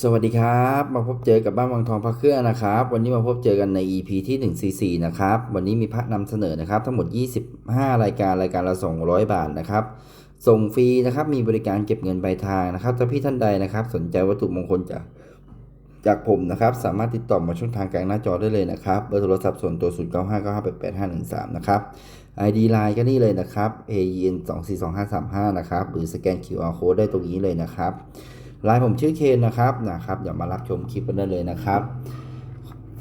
สวัสดีครับ มาพบเจอกับบ้านวังทองพระเครื่องนะครับ วันนี้มาพบเจอกันใน EP ที่ 144 นะครับ วันนี้มีพระนำเสนอนะครับ ทั้งหมด 25 รายการรายการละ200 บาทนะครับ ส่งฟรีนะครับ มีบริการเก็บเงินปลายทางนะครับถ้าพี่ท่านใดนะครับ สนใจวัตถุมงคลจากจากผมนะครับ สามารถติดต่อมาช่องทางกลางหน้าจอได้เลยนะครับเบอร์โทรศัพท์ส่วนตัว 0 9 5 9 5 8 8 5 1 3 นะครับ ID Line ก็นี่เลยนะครับ AEN 2 4 2 5 3 5 นะครับ หรือสแกน QR Code ได้ตรงนี้เลยนะครับ ไลน์ผมชื่อเคนนะครับนะครับเดี๋ยวมารับชมคลิปกันได้เลยนะครับ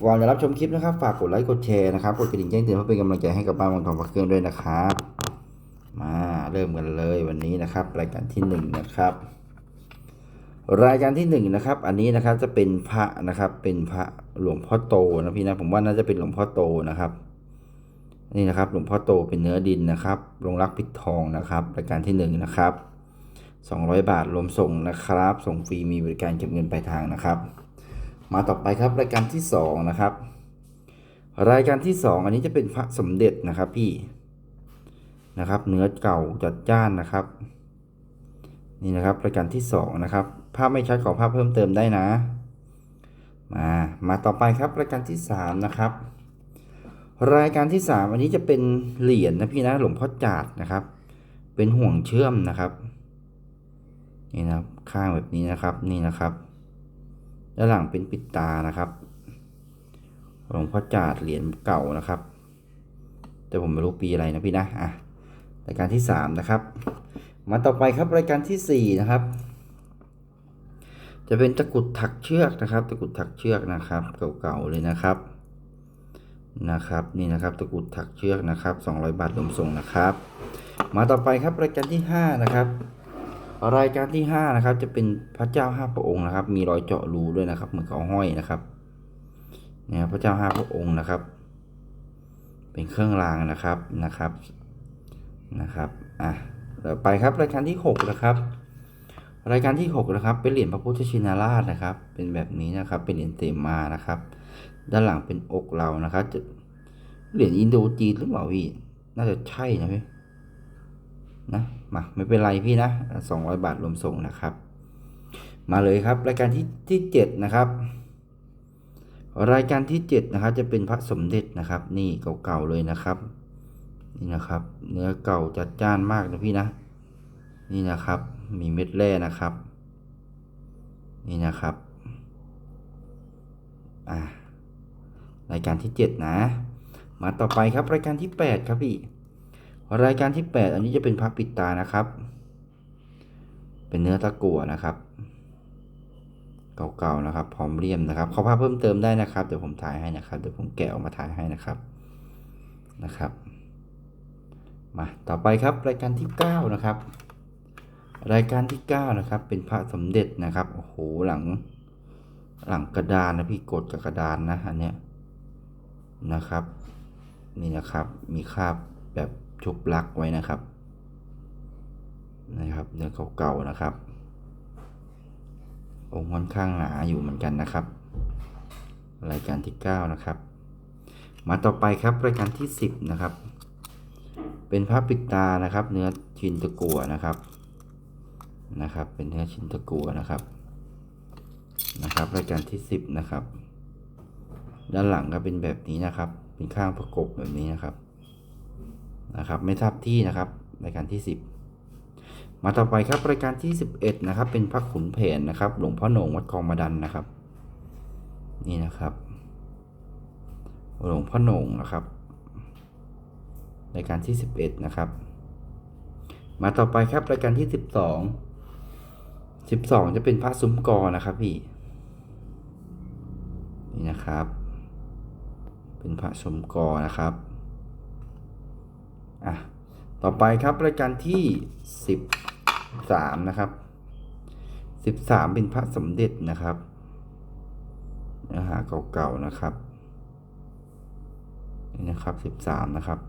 ก่อนจะรับชมคลิปนะครับ ฝากกดไลค์กดแชร์นะครับกดกระดิ่งแจ้งเตือนเพื่อเป็นกำลังใจให้กับบ้านวังทองพระเครื่องด้วยนะครับ มาเริ่มกันเลยวันนี้นะครับ รายการที่หนึ่งนะครับ รายการที่หนึ่งนะครับ อันนี้นะครับจะเป็นพระนะครับ เป็นพระหลวงพ่อโตนะพี่นะผมว่าน่าจะเป็นหลวงพ่อโตนะครับนี่นะครับ หลวงพ่อโตเป็นเนื้อดินนะครับลงรักปิดทองนะครับ รายการที่หนึ่งนะครับ 200 บาทรวมส่งนะครับ ส่งฟรีมีบริการเก็บเงินปลายทางนะครับ มาต่อไปครับรายการที่2นะครับ รายการที่ 2 อันนี้จะเป็นพระสมเด็จนะครับพี่นะครับ เนื้อเก่าจัดจ้านนะครับ นี่นะครับรายการที่2นะครับภาพไม่ชัดขอภาพเพิ่มเติมได้นะ มามาต่อไปครับรายการที่ 3 นะครับ รายการที่ 3 อันนี้จะเป็นเหรียญนะพี่นะหลวงพ่อจาดนะครับ เป็นห่วงเชื่อมนะครับ นี่นะครับ ข้างแบบนี้นะครับ นี่นะครับ ด้านหลังเป็นปิดตานะครับ หลวงพ่อจาดเหรียญเก่านะครับ แต่ผมไม่รู้ปีอะไรนะพี่นะ อะ รายการที่สามนะครับ มาต่อไปครับรายการที่สี่นะครับ จะเป็นตะกุดถักเชือกนะครับ ตะกุดถักเชือกนะครับ เก่าๆเลยนะครับ นะครับ นี่นะครับ ตะกุดถักเชือกนะครับ 200 บาทรวมส่งนะครับ มาต่อไปครับรายการที่ห้านะครับ รายการที่5นะครับจะเป็นพระเจ้าห้าพระองค์นะครับ มีรอยเจาะรูด้วยนะครับ เหมือนเขาห้อยนะครับเนี่ยพระเจ้าห้าพระองค์นะครับ เป็นเครื่องรางนะครับนะครับนะครับอะต่อไปครับรายการที่ 6 นะครับ รายการที่ 6 นะครับ เป็นเหรียญพระพุทธชินราชนะครับ เป็นแบบนี้นะครับ เป็นเหรียญเตมานะครับ ด้านหลังเป็นอกเรานะครับจะเหรียญอินโดจีนหรือเปล่าพี่น่าจะใช่นะพี่ นะมาไม่เป็นไรพี่นะสองร้อยบาทรวมส่งนะครับ มาเลยครับ รายการที่ที่เจ็ดนะครับ รายการที่เจ็ดนะครับจะเป็นพระสมเด็จนะครับ นี่เก่าๆเลยนะครับ นี่นะครับ เนื้อเก่าจัดจ้านมากนะพี่นะ นี่นะครับ มีเม็ดแร่นะครับ นี่นะครับอ่ารายการที่เจ็ดนะ มาต่อไปครับรายการที่แปดครับพี่ รายการที่ 8 อันนี้จะเป็นพระปิดตานะครับ เป็นเนื้อตะกั่วนะครับ เก่าๆนะครับ พร้อมเลี่ยมนะครับขาภาพเพิ่มเติมได้นะครับ เดี๋ยวผมถ่ายให้นะครับ เดี๋ยวผมแกะออกมาถ่ายให้นะครับ นะครับ มาต่อไปครับรายการที่ 9 นะครับ รายการที่ 9 นะครับ เป็นพระสมเด็จนะครับ โอ้โห หลัง หลังกระดานนะพี่กดกับกระดานนะอันเนี้ยนะครับ นี่นะครับ มีคราบแบบ ชุบลักไว้นะครับ นะครับเนื้อเก่าๆนะครับ องค์ค่อนข้างหนาอยู่เหมือนกันนะครับ รายการที่ 9 นะครับ มาต่อไปครับรายการที่ 10 นะครับ เป็นพระปิดตานะครับ เนื้อชินตะกัวนะครับ นะครับ เป็นเนื้อชินตะกัวนะครับนะครับรายการที่ 10 นะครับ ด้านหลังก็เป็นแบบนี้นะครับ เป็นข้างประกบแบบนี้นะครับ นะครับไม่ทราบที่นะครับรายการที่ 10 มาต่อไปครับรายการที่ 11นะครับเป็นพระขุนแผนนะครับหลวงพ่อโหนงวัดคลองมาดันนะครับ นี่นะครับหลวงพ่อโหนงนะครับรายการที่ 11 นะครับ มาต่อไปครับรายการที่ 12 12 จะเป็นพระซุ้มกอนะครับพี่นี่นะครับ เป็นพระซุ้มกอนะครับ อะต่อไปครับรายการที่สิบสามนะครับสิบสามเป็นพระสมเด็จนะครับเนื้อหาเก่าๆนะครับนี่นะครับสิบสามนะครับ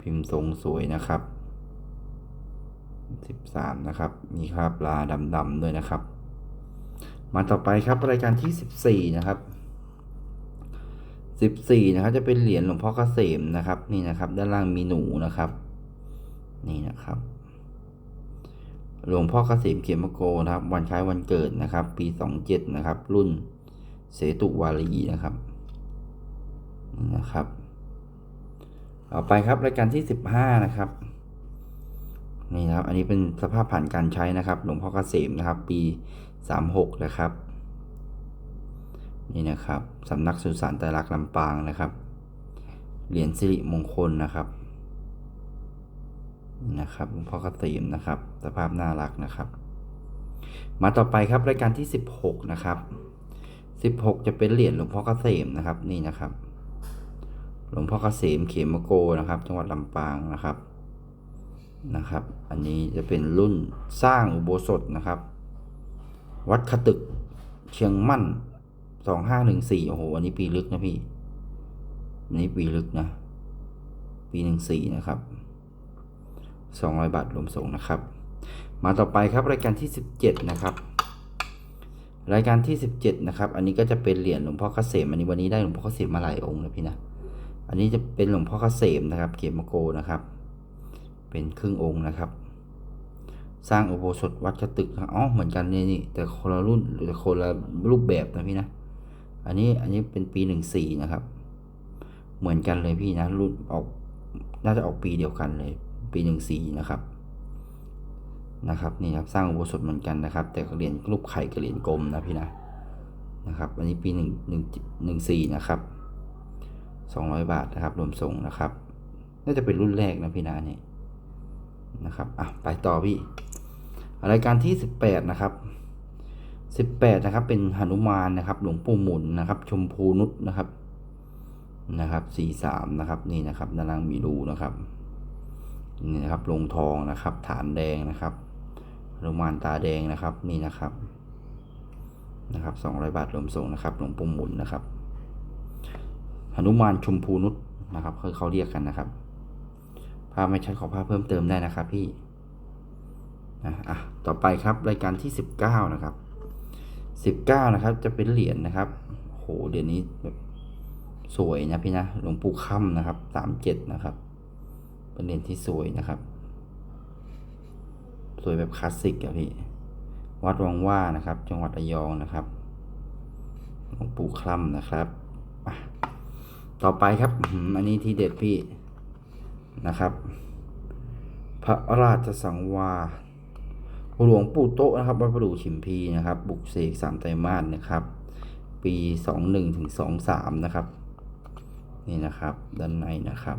พิมพ์ทรงสวยนะครับสิบสามนะครับ มีคราบลาดำๆด้วยนะครับ มาต่อไปครับรายการที่สิบสี่นะครับ สิบสี่นะครับ จะเป็นเหรียญหลวงพ่อเกษมนะครับ นี่นะครับ ด้านล่างมีหนูนะครับ นี่นะครับ หลวงพ่อเกษมเขียนมโกนะครับ วันคล้ายวันเกิดนะครับ ปีสองเจ็ดนะครับ รุ่นเสตุวารีนะครับนี่นะครับต่อไปครับรายการที่สิบห้านะครับนี่นะครับ อันนี้เป็นสภาพผ่านการใช้นะครับ หลวงพ่อเกษมนะครับ ปีสามหกนะครับ นี่นะครับสำนักสุสานตรลักษณ์ลำปางนะครับ เหรียญสิริมงคลนะครับนะครับหลวงพ่อเกษมนะครับ สภาพน่ารักนะครับ มาต่อไปครับรายการที่ 16 นะครับ 16 จะเป็นเหรียญหลวงพ่อเกษมนะครับนี่นะครับ หลวงพ่อเกษมเขมโกนะครับ จังหวัดลำปางนะครับนะครับ อันนี้จะเป็นรุ่นสร้างอุโบสถนะครับ วัดขตึกเชียงมั่น 2514โอ้โห อันนี้ปีลึกนะพี่ อันนี้ปีลึกนะ ปี14นะครับ200บาทรวมส่งนะครับ มาต่อไปครับรายการที่17นะครับ รายการที่17นะครับ อันนี้ก็จะเป็นเหรียญหลวงพ่อเกษม อันนี้วันนี้ได้หลวงพ่อเกษมมาหลายองค์นะพี่นะ อันนี้จะเป็นหลวงพ่อเกษมนะครับ เกียรติมโกนะครับ เป็นครึ่งองค์นะครับสร้างอุโบสถวัดกระตึกอ๋อเหมือนกันนี่นี่แต่คนละรุ่นแต่คนละรูปแบบนะพี่นะ อันนี้อันนี้เป็นปี14นะครับ เหมือนกันเลยพี่นะรุ่นออกน่าจะออกปีเดียวกันเลย ปี14นะครับนะครับนี่ครับสร้างอุโบสถเหมือนกันนะครับ แต่เหรียญรูปไข่กับเหรียญกลมนะพี่นะนะครับอันนี้ปีหนึ่งหนึ่งหนึ่งสี่นะครับสองร้อยบาทนะครับ รวมส่งนะครับ น่าจะเป็นรุ่นแรกนะพี่นาเนี่ยนะครับอะไปต่อพี่รายการที่สิบแปดนะครับ สิบแปดนะครับ เป็นหนุมานนะครับ หลวงปู่หมุนนะครับ ชมพูนุษนะครับนะครับสี่สามนะครับนี่นะครับด้านล่างมีรูนะครับนี่นะครับลงทองนะครับ ฐานแดงนะครับหนุมานตาแดงนะครับนี่นะครับนะครับสองร้อยบาทรวมส่งนะครับ หลวงปู่หมุนนะครับหนุมานชมพูนุษนะครับคือเขาเรียกกันนะครับภาพไม่ชัดขอภาพเพิ่มเติมได้นะครับพี่นะอะต่อไปครับรายการที่สิบเก้านะครับ สิบเก้านะครับ จะเป็นเหรียญนะครับโหเดี๋ยวนี้แบบสวยนะพี่นะหลวงปู่ค่ำนะครับสามเจ็ดนะครับ เป็นเหรียญที่สวยนะครับ สวยแบบคลาสสิกอะพี่วัดวังว่านะครับ จังหวัดระยองนะครับหลวงปู่คล่ำนะครับต่อไปครับอันนี้ที่เด็ดพี่นะครับ พระราชสังวา หลวงปู่โตะนะครับวัดประดู่ชิมพีนะครับ บุกเสกสามไตรมาสนะครับ ปีสองหนึ่งถึงสองสามนะครับ นี่นะครับ ด้านในนะครับ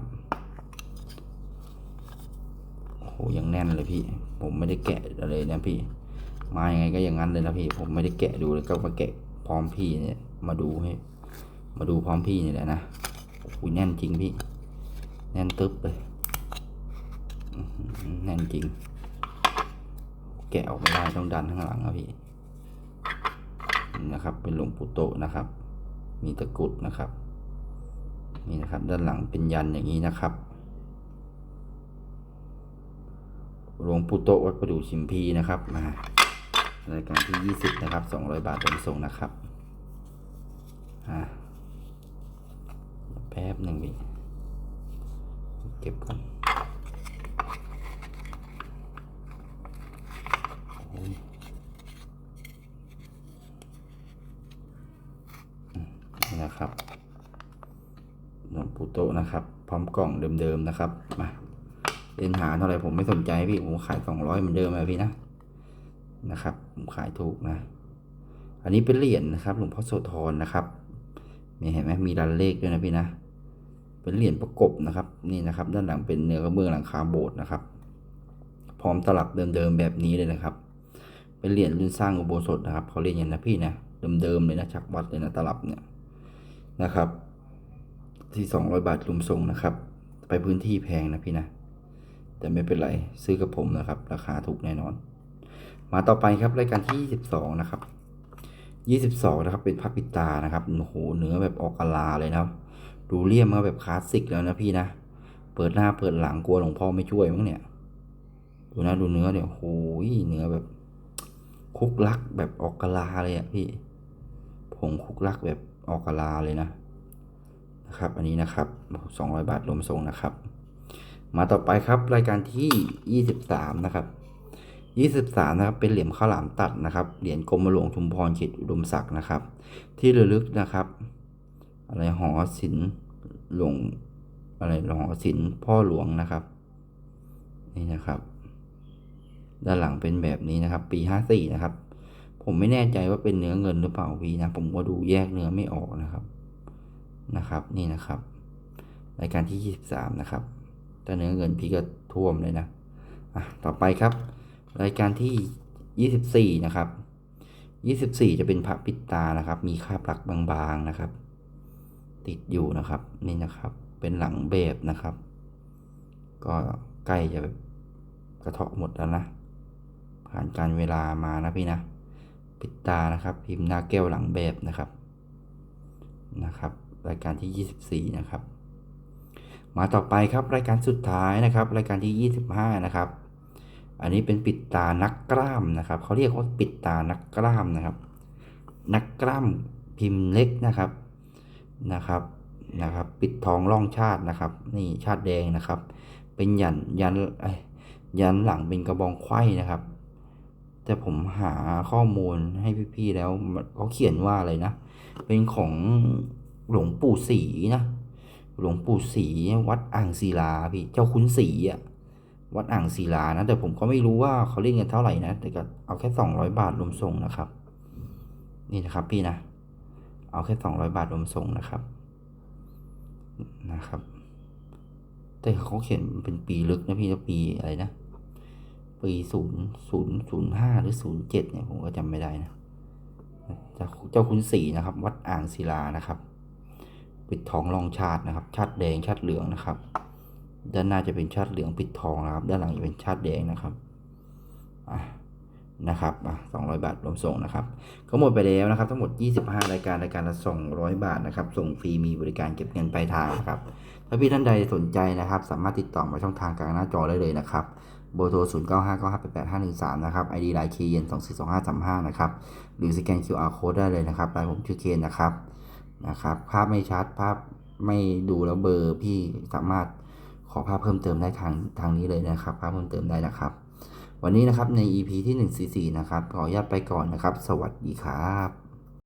โอ้โหยังแน่นเลยพี่ ผมไม่ได้แกะอะไรนะพี่ มายังไงก็อย่างนั้นเลยนะพี่ ผมไม่ได้แกะดูเลยก็มาแกะพร้อมพี่เนี่ย มาดูให้ มาดูพร้อมพี่นี่แหละนะโอ้โหแน่นจริงพี่ แน่นตึ๊บเลยแน่นจริง แกะออกไม่ได้ต้องดันข้างหลังนะพี่นี่นะครับ เป็นหลวงปู่โตนะครับ มีตะกรุดนะครับ นี่นะครับ ด้านหลังเป็นยันอย่างนี้นะครับ หลวงปู่โตวัดประดู่ชิมพีนะครับมารายการที่ 20 นะครับ 200 บาทเป็นส่งนะครับแป๊บหนึ่งพี่เก็บก่อนโอ้ยอืมนี่นะครับ หลวงปู่โตะ นะครับ พร้อมกล่องเดิมๆนะครับมาเล่นหาเท่าไหร่ผมไม่สนใจพี่ผมขายสองร้อยเหมือนเดิมเลยพี่นะนะครับ ผมขายถูกนะ อันนี้เป็นเหรียญนะครับ หลวงพ่อโสธรนะครับมีเห็นไหมมีรันเลขด้วยนะพี่นะ เป็นเหรียญประกบนะครับ นี่นะครับ ด้านหลังเป็นเนื้อกระเบื้องหลังคาโบสถ์นะครับ พร้อมตลับเดิมๆแบบนี้เลยนะครับ เป็นเหรียญรุ่นสร้างอุโบสถนะครับเขาเรียกอย่างนะพี่นะเดิมๆเลยนะชักวัดเลยนะตลับเนี่ยนะครับ ที่สองร้อยบาทรวมส่งนะครับ ไปพื้นที่แพงนะพี่นะ แต่ไม่เป็นไร ซื้อกับผมนะครับ ราคาถูกแน่นอน มาต่อไปครับรายการที่ 22 นะครับ 22 นะครับ เป็นพระปิตานะครับโอ้โหเนื้อแบบออกกะลาเลยนะครับ ดูเลี่ยมมาแบบคลาสสิกแล้วนะพี่นะ เปิดหน้าเปิดหลังกลัวหลวงพ่อไม่ช่วยมั้งเนี่ย ดูนะดูเนื้อเนี่ยโอ้โหเนื้อแบบคุกลักแบบออกกะลาเลยอะพี่ผงคุกลักแบบออกกะลาเลยนะ นะครับอันนี้นะครับ 200 บาทรวมส่งนะครับ มาต่อไปครับรายการที่ 23 นะครับ 23 นะครับ เป็นเหรียญข้าวหลามตัดนะครับ เหรียญกรมหลวงชุมพรเขตอุดมศักดิ์นะครับ ที่ระลึกนะครับ อะไรหอศิลป์หลวงอะไรหอศิลป์พ่อหลวงนะครับ นี่นะครับ ด้านหลังเป็นแบบนี้นะครับ ปี 54 นะครับ ผมไม่แน่ใจว่าเป็นเนื้อเงินหรือเปล่าพี่นะ ผมก็ดูแยกเนื้อไม่ออกนะครับ นะครับนี่นะครับรายการที่ 23 นะครับแต่เนื้อเงินพี่ก็ท่วมเลยนะอะต่อไปครับ รายการที่ 24 นะครับ 24 จะเป็นพระปิดตานะครับ มีคาบหลักบางๆนะครับ ติดอยู่นะครับนี่นะครับเป็นหลังแบบนะครับ ก็ใกล้จะกระเทาะหมดแล้วนะผ่านการเวลามานะพี่นะปิดตานะครับ พิมพ์หน้าแก้วหลังแบบนะครับนะครับ รายการที่ 24 นะครับ มาต่อไปครับรายการสุดท้ายนะครับ รายการที่ 25 นะครับ อันนี้เป็นปิดตานักกล้ามนะครับเขาเรียกว่าปิดตานักกล้ามนะครับ นักกล้ามพิมพ์เล็กนะครับนะครับนะครับ ปิดทองร่องชาตินะครับ นี่ชาติแดงนะครับ เป็นยันยันเอ้ยยันหลังเป็นกระบองไขว้นะครับ แต่ผมหาข้อมูลให้พี่ๆแล้วเขาเขียนว่าอะไรนะ เป็นของ หลวงปู่ศรีนะ หลวงปู่ศรีวัดอ่างศิลาพี่ เจ้าคุณศรีอะ วัดอ่างศิลานะ แต่ผมก็ไม่รู้ว่าเขาเล่นกันเท่าไหร่นะ แต่ก็เอาแค่สองร้อยบาทรวมส่งนะครับ นี่นะครับพี่นะ เอาแค่สองร้อยบาทรวมส่งนะครับ นะครับ แต่เขาเขียนเป็นปีลึกนะพี่นะปีอะไรนะ ปีศูนย์ศูนย์ศูนย์ห้าหรือศูนย์เจ็ดเนี่ยผมก็จำไม่ได้นะเจ้าคุณศรีนะครับ วัดอ่างศิลานะครับ ปิดทองรองชาตินะครับ ชาติแดงชาติเหลืองนะครับ ด้านหน้าจะเป็นชาติเหลืองปิดทองนะครับ ด้านหลังจะเป็นชาติแดงนะครับอะนะครับสองร้อยบาทรวมส่งนะครับ ก็หมดไปแล้วนะครับ ทั้งหมด 25 รายการรายการละ200 บาทนะครับ ส่งฟรีมีบริการเก็บเงินปลายทางนะครับ ถ้าพี่ท่านใดสนใจนะครับ สามารถติดต่อมาช่องทางกลางหน้าจอได้เลยนะครับเบอร์โทร 0 9 5 9 5 8 8 5 1 3 นะครับ ID ไลน์เคเย็น2 4 2 5 3 5 นะครับ หรือสแกน QR code ได้เลยนะครับไลน์ผมชื่อเคนนะครับ นะครับ ภาพไม่ชัดภาพไม่ดูแล้วเบอร์พี่สามารถขอภาพเพิ่มเติมได้ทางทางนี้เลยนะครับ ภาพเพิ่มเติมได้นะครับ วันนี้นะครับใน EP ที่ 144 นะครับ ขออนุญาตไปก่อนนะครับ สวัสดีครับ